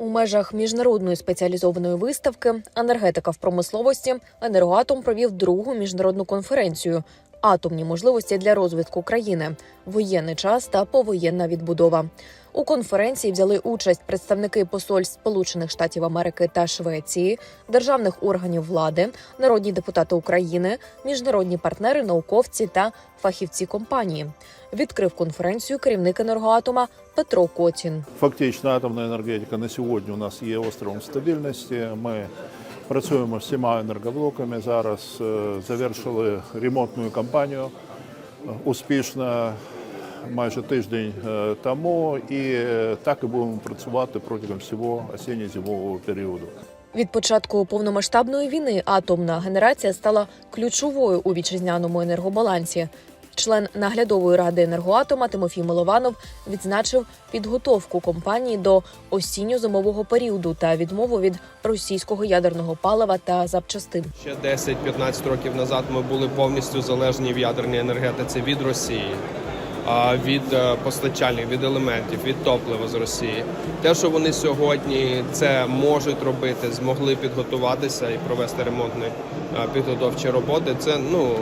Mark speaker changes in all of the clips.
Speaker 1: У межах міжнародної спеціалізованої виставки енергетика в промисловості енергоатом провів другу міжнародну конференцію Атомні можливості для розвитку країни, воєнний час та повоєнна відбудова. У конференції взяли участь представники посольств Сполучених Штатів Америки та Швеції, державних органів влади, народні депутати України, міжнародні партнери, науковці та фахівці компанії. Відкрив конференцію керівник енергоатома Петро Котін.
Speaker 2: Фактично, атомна енергетика на сьогодні у нас є островом стабільності. Ми працюємо всіма енергоблоками. Зараз е, завершили ремонтну кампанію е, успішно майже тиждень е, тому, і так і будемо працювати протягом всього осінньо-зимового періоду.
Speaker 1: Від початку повномасштабної війни атомна генерація стала ключовою у вітчизняному енергобалансі. Член наглядової ради енергоатома Тимофій Милованов відзначив підготовку компанії до осінньо-зимового періоду та відмову від російського ядерного палива та запчастин.
Speaker 3: Ще 10-15 років назад ми були повністю залежні в ядерній енергетиці від Росії, від е, постачальних, від елементів, від топлива з Росії. Те, що вони сьогодні це можуть робити, змогли підготуватися і провести ремонтні е, підготовчі роботи. Це ну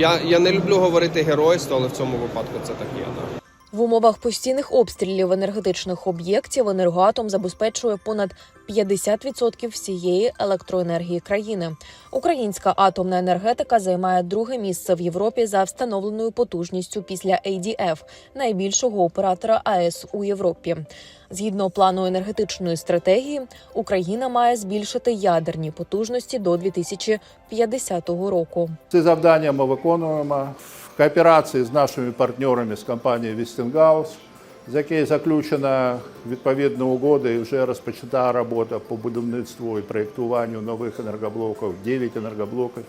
Speaker 3: я, я не люблю говорити геройство, але в цьому випадку це так є. Да.
Speaker 1: В умовах постійних обстрілів енергетичних об'єктів енергоатом забезпечує понад 50% всієї електроенергії країни. Українська атомна енергетика займає друге місце в Європі за встановленою потужністю після ADF, найбільшого оператора АЕС у Європі. Згідно плану енергетичної стратегії, Україна має збільшити ядерні потужності до 2050 року.
Speaker 2: Ці завдання ми виконуємо кооперації з нашими партнерами з компанією Westinghouse, з якою заключена відповідна угода і вже розпочата робота по будівництву і проєктуванню нових енергоблоків, 9 енергоблоків.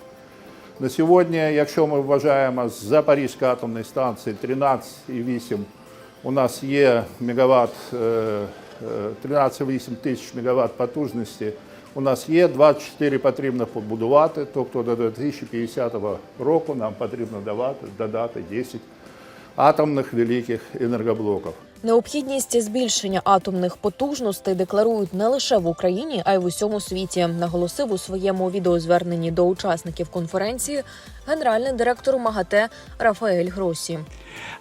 Speaker 2: На сьогодні, якщо ми вважаємо з Запорізької атомної станції 13,8, у нас є мегаватт, е, е, 13,8 тисяч мегаватт потужності. У нас є 24 потрібно побудувати, тобто до 2050 року нам потрібно давати, додати 10 атомних великих енергоблоків.
Speaker 1: Необхідність збільшення атомних потужностей декларують не лише в Україні, а й в усьому світі. Наголосив у своєму відеозверненні до учасників конференції генеральний директор МАГАТЕ Рафаель Гросі.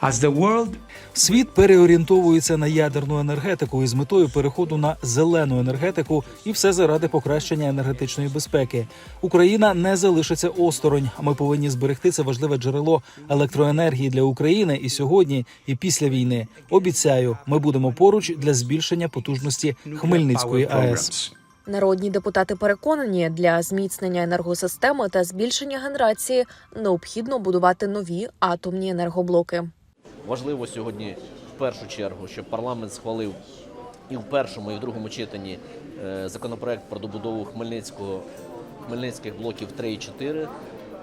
Speaker 4: As the world
Speaker 5: Світ переорієнтовується на ядерну енергетику із метою переходу на зелену енергетику, і все заради покращення енергетичної безпеки. Україна не залишиться осторонь. Ми повинні зберегти це важливе джерело електроенергії для України і сьогодні, і після війни. Обіцяю, ми будемо поруч для збільшення потужності Хмельницької АЕС.
Speaker 1: Народні депутати переконані, для зміцнення енергосистеми та збільшення генерації необхідно будувати нові атомні енергоблоки.
Speaker 6: Важливо сьогодні в першу чергу, щоб парламент схвалив і в першому, і в другому читанні е, законопроект про добудову Хмельницького Хмельницьких блоків 3 і 4,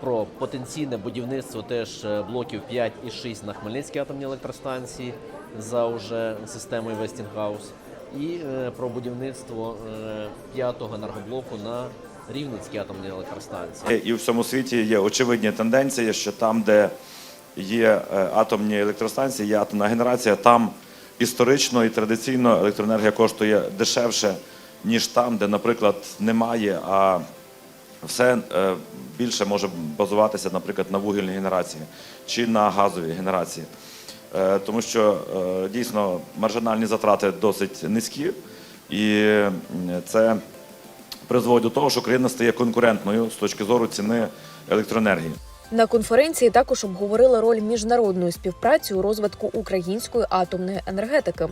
Speaker 6: про потенційне будівництво теж е, блоків 5 і 6 на Хмельницькій атомній електростанції за уже системою Westinghouse, і е, про будівництво е, п'ятого енергоблоку на Рівненській атомній електростанції.
Speaker 7: І в всьому світі є очевидні тенденції, що там, де є е, атомні електростанції, є атомна генерація, там історично і традиційно електроенергія коштує дешевше, ніж там, де, наприклад, немає, а все більше може базуватися, наприклад, на вугільній генерації чи на газовій генерації. Е, Тому що е, дійсно маржинальні затрати досить низькі, і це призводить до того, що країна стає конкурентною з точки зору ціни електроенергії.
Speaker 1: На конференції також обговорили роль міжнародної співпраці у розвитку української атомної енергетики.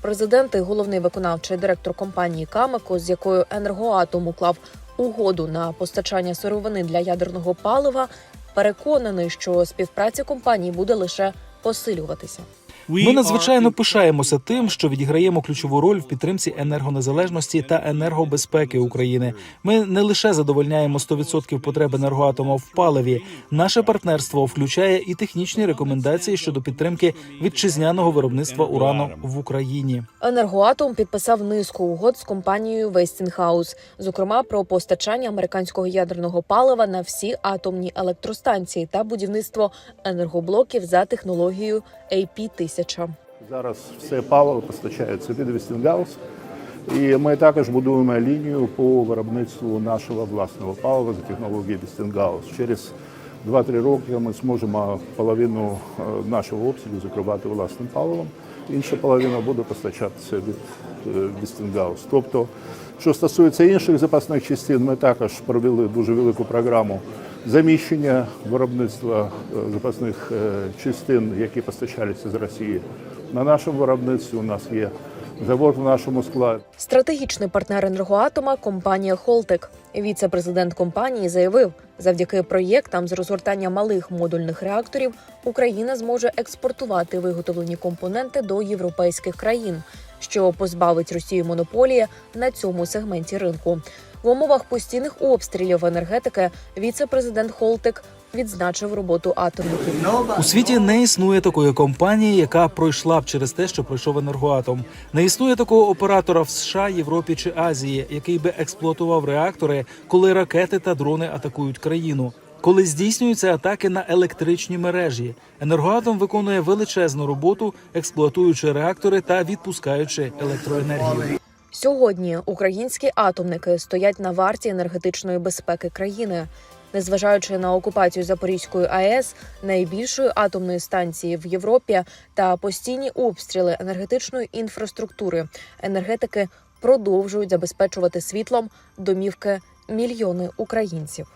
Speaker 1: Президент і головний виконавчий директор компанії Камеко, з якою енергоатом уклав угоду на постачання сировини для ядерного палива, переконаний, що співпраця компаній буде лише посилюватися.
Speaker 5: Ми надзвичайно пишаємося тим, що відіграємо ключову роль в підтримці енергонезалежності та енергобезпеки України. Ми не лише задовольняємо 100% потреб енергоатома в паливі. Наше партнерство включає і технічні рекомендації щодо підтримки вітчизняного виробництва урану в Україні.
Speaker 1: Енергоатом підписав низку угод з компанією Westinghouse, зокрема про постачання американського ядерного палива на всі атомні електростанції та будівництво енергоблоків за технологією AP-1000.
Speaker 2: Зараз все паливо постачається від Вестінгаус. І ми також будуємо лінію по виробництву нашого власного палива за технологією Вестінгаус. Через 2-3 роки ми зможемо половину е, нашого обсягу закривати власним паливом. Інша половина буде постачатися від е, Тобто, що стосується інших запасних частин, ми також провели дуже велику програму заміщення виробництва е, запасних е, частин, які постачалися з Росії. На нашому виробництві у нас є завод в нашому складі.
Speaker 1: Стратегічний партнер енергоатома компанія Холтек. Віце-президент компанії заявив, завдяки проєктам з розгортання малих модульних реакторів Україна зможе експортувати виготовлені компоненти до європейських країн, що позбавить Росію монополії на цьому сегменті ринку. В умовах постійних обстрілів енергетики віце-президент Холтек відзначив роботу атомників.
Speaker 5: У світі не існує такої компанії, яка пройшла б через те, що пройшов енергоатом. Не існує такого оператора в США, Європі чи Азії, який би експлуатував реактори, коли ракети та дрони атакують країну. Коли здійснюються атаки на електричні мережі, енергоатом виконує величезну роботу, експлуатуючи реактори та відпускаючи електроенергію.
Speaker 1: Сьогодні українські атомники стоять на варті енергетичної безпеки країни. Незважаючи на окупацію Запорізької АЕС, найбільшої атомної станції в Європі та постійні обстріли енергетичної інфраструктури, енергетики продовжують забезпечувати світлом домівки мільйони українців.